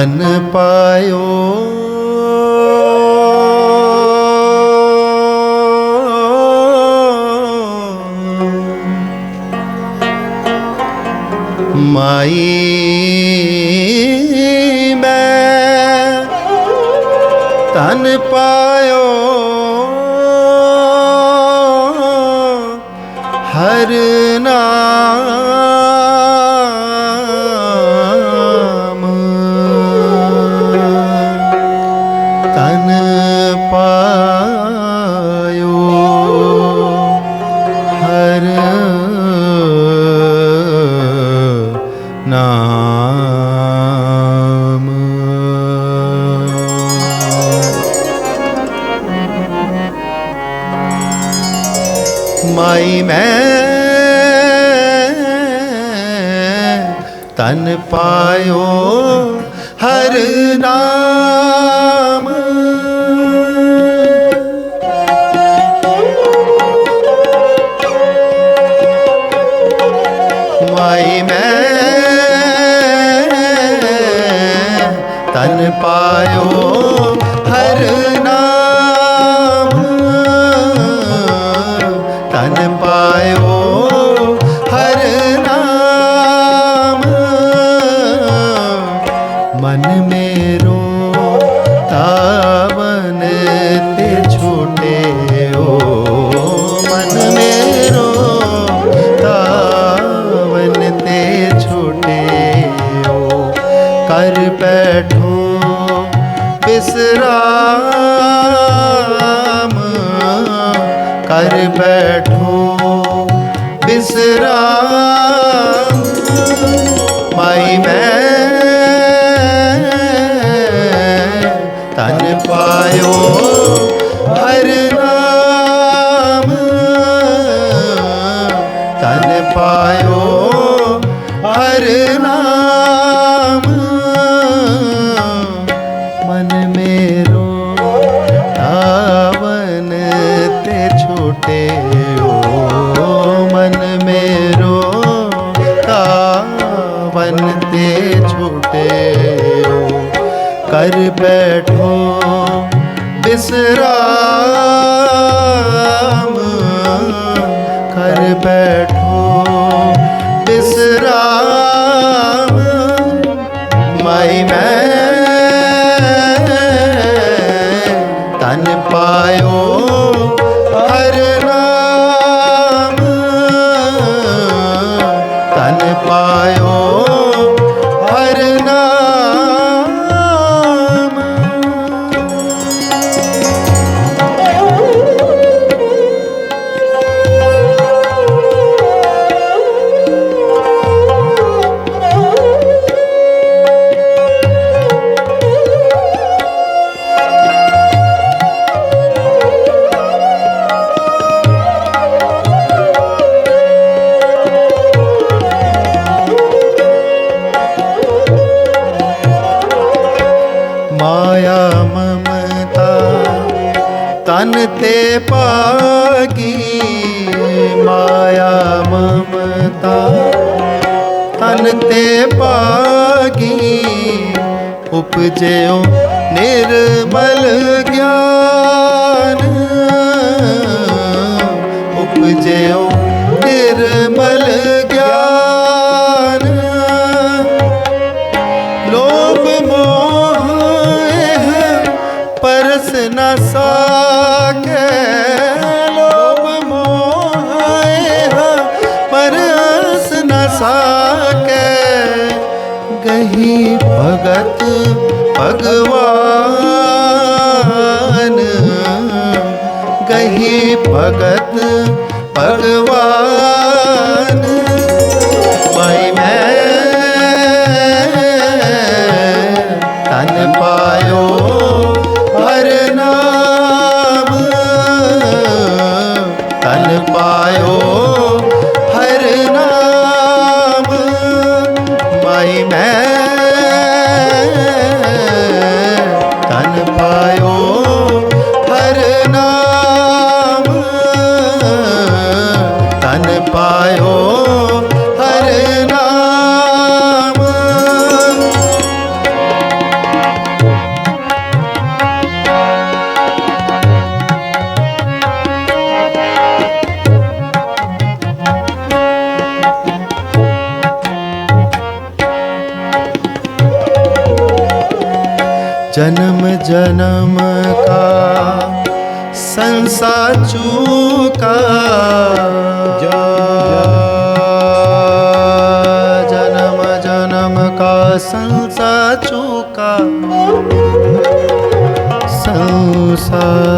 ਤਨ ਪਾਇਓ। ਮਾਈ ਮੈਂ ਤਨ ਪਾਇਓ। ਹਰ ਮਾਈ ਮੈਂ। ਤਨ ਪਾਇਓ ਹਰ ਨਾਮ ਮਨ ਮੇਰੋ, ਤਾਵਨ ਤੇ ਛੋਟਿਓ। ਮਨ ਮੇਰੋ, ਤਾਵਨ ਤੇ ਛੋਟਿਓ। ਕਰ ਬੈਠੋ, ਬਿਸਰਾਮ। ਕਰ ਬੈਠੋ, ਬਿਸਰਾਮ। ਮਾਈ ਮੈਂ ਤਨ ਪਾਇਓ ਹਰ ਨਾਮ। ਤਨ ਪਾਇਓ ਮਾਇਆ ਮਮਤਾ ਤਨ ਤੇ ਪਾਗੀ ਮਾਇਆ ਮਮਤਾ ਤਨ ਤੇ ਪਾਗੀ ਉਪਜਿਓ ਨਿਰਮਲ ਗਿਆਨ। ਭਗਵਾਨ। ਗਹੀ ਭਗਤ ਭਗਵਾਨ। ਮਾਈ ਮੈਂ ਤਨ ਪਾਇਓ ਹਰ ਨਾਮ। ਤਨ ਪਾਇਓ ਹਰ ਨਾਮ। ਮਾਈ ਮੈਂ ਪਾਇਓ जन्म जन्म का संसा चूका जन्म जन्म का संसा चूका संसार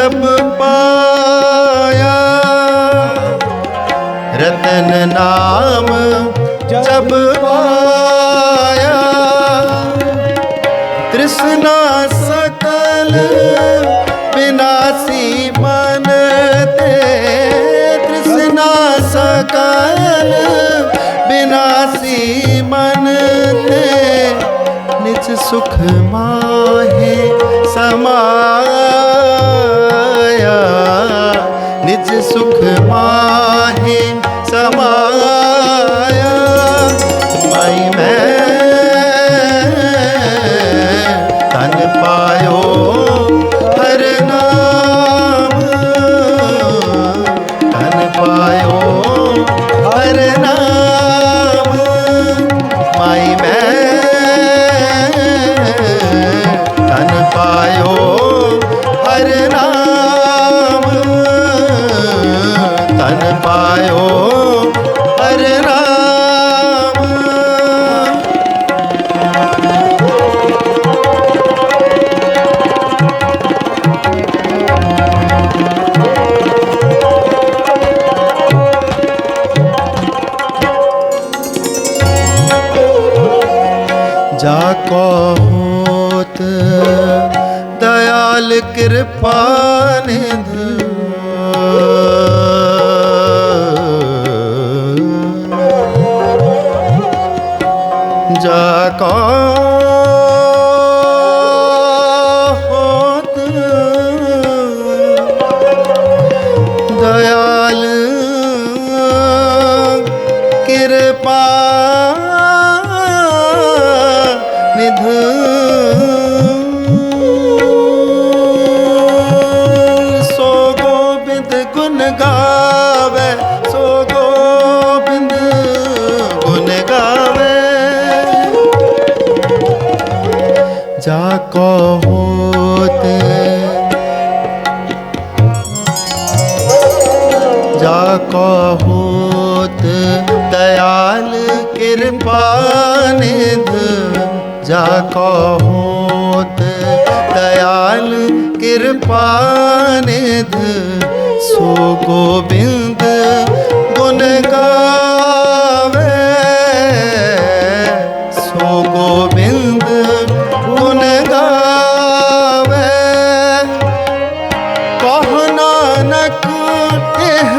ਜਪ ਪਾਇਆ। ਰਤਨ ਨਾਮ ਜਪ ਪਾਇਆ। ਤ੍ਰਿਸ਼ਨਾ ਸਕਲ ਬਿਨਾਸੀ ਮਨ ਤੇ। ਤ੍ਰਿਸ਼ਨਾ ਸਕਲ ਮਨ ਤੇ। ਨਿਚ ਸੁਖ ਮਾਹੇ ਸਮਾਏ। ਸਹਿਜ ਸੁਖ ਮਾਹੀ ਜਾ ਕਾ जाको होत दयाल कृपा निध सो गोबिंद गुण गावे सो गोबिंद गुण गावे कह नानक एह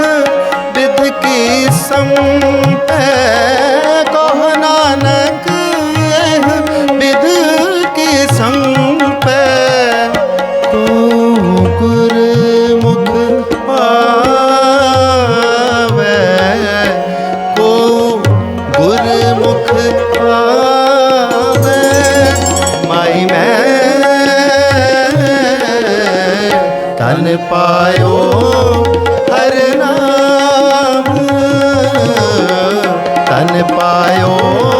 विध की संप ਧਨ ਪਾਇਓ ਹਰ ਨਾਮ ਧਨ ਪਾਇਓ।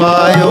পায়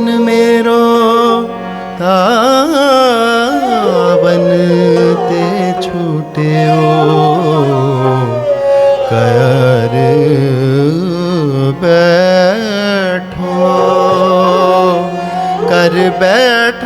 मन मेरो तावन ते छूटे ओ कर बैठो कर बैठ